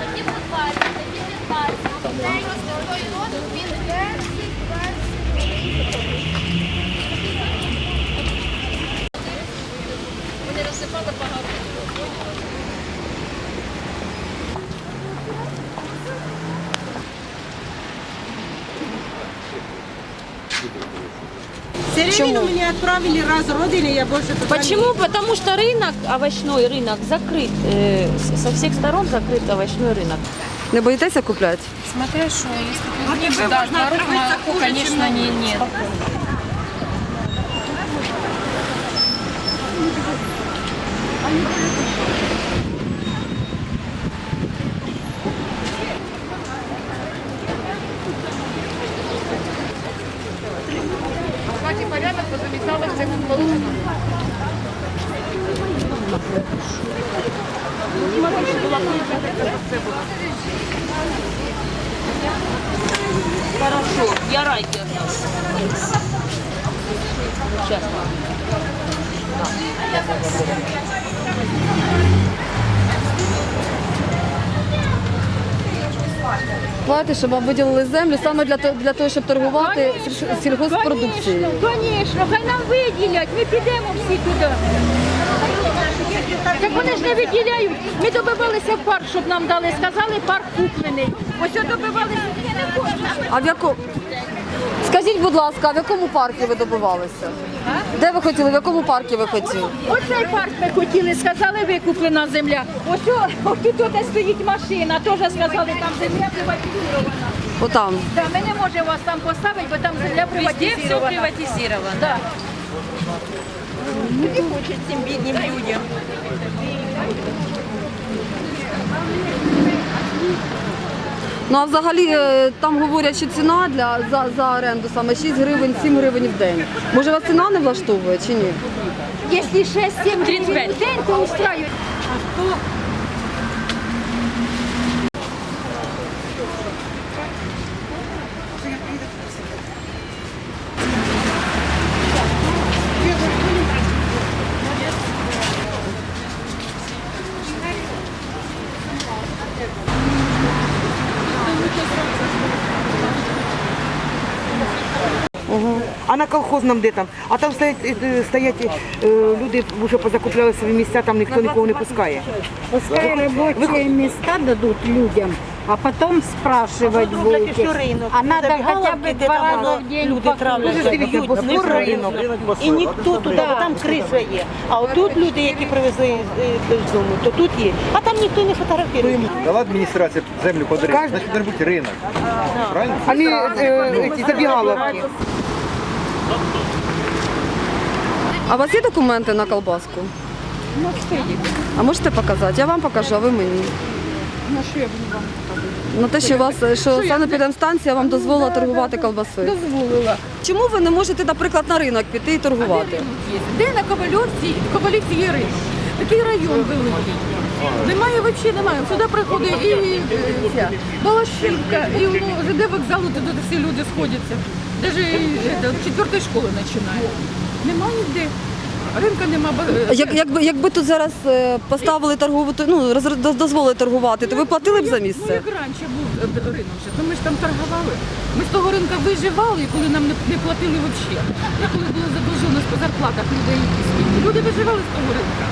Такі по 20, такі не 20. День з такою роду він перший, перший. Середину мне отправили раз родили, я больше туда не Почему? Потому что рынок, овощной рынок закрыт, э, с- со всех сторон закрыт овощной рынок. Не боїтеся купляти? Смотря что, если А ты тебе да, можно творог, открыться молоко, хуже, конечно, чем не, нет. Я Сейчас. Плати, щоб вам виділили землю саме для того, для того щоб торгувати сільгосппродукцією. Звісно, хай нам виділять, ми підемо всі туди. Так вони ж не виділяють. Ми добивалися в парк, щоб нам дали. Сказали, парк куплений. Ось добивалися. А в яку скажіть, будь ласка, в якому парку ви добивалися? Де ви хотіли? В якому парку ви хотіли? Оцей парк ми хотіли, сказали, викуплена земля. Ось о, тут де стоїть машина, теж сказали, там земля приватизована. Отам. Да, ми не можемо вас там поставити, бо там земля Везде все приватизована. приватизировано. Да. Не хочуть цим бідним людям. Ну а взагалі е, там говорять, що ціна для за, за оренду саме 6 гривень, 7 гривень в день. Може вас ціна не влаштовує чи ні? Якщо 6-7 гривень в день, то устраюють. А на колхозном де там? А там стоять, е, стоять е, люди, вже позакупляли свої місця, там ніхто нікого не пускає. Пускай рабочие места дадут людям, а потом спрашивать будете. А надо хотя бы два раза в день покушать. Бо ринок. І ніхто туди, бо там криша є. А отут люди, які привезли е, з дому, то тут є. А там ніхто не фотографує. Дала адміністрація землю подарити, Каждый- значить має бути ринок. Правильно? Вони ці забігаловки. А у вас є документи на колбаску? А можете показати? Я вам покажу, а ви мені. На що я буду вам показувати? На те, що у вас що санепідемстанція вам дозволила торгувати колбасою. Дозволила. Чому ви не можете, наприклад, на ринок піти і торгувати? Де на Ковальовці, Ковалівці є ринок. Такий район великий. Немає взагалі немає. Сюди приходить і е, ця Балашівка, і ну, ЖД вокзалу, туди всі люди сходяться. Навіть з четвертої школи починає. Немає ніде. Ринка нема. бо- Як, якби, якби тут зараз е, поставили торгову, ну, роз- доз- дозволили торгувати, то ви платили б за Ну, місце? як раніше був е, ринок вже, то ми ж там торгували. Ми з того ринку виживали, коли нам не, не платили взагалі. Коли була задовженість по зарплатах людей, скільки. Люди виживали з того ринку.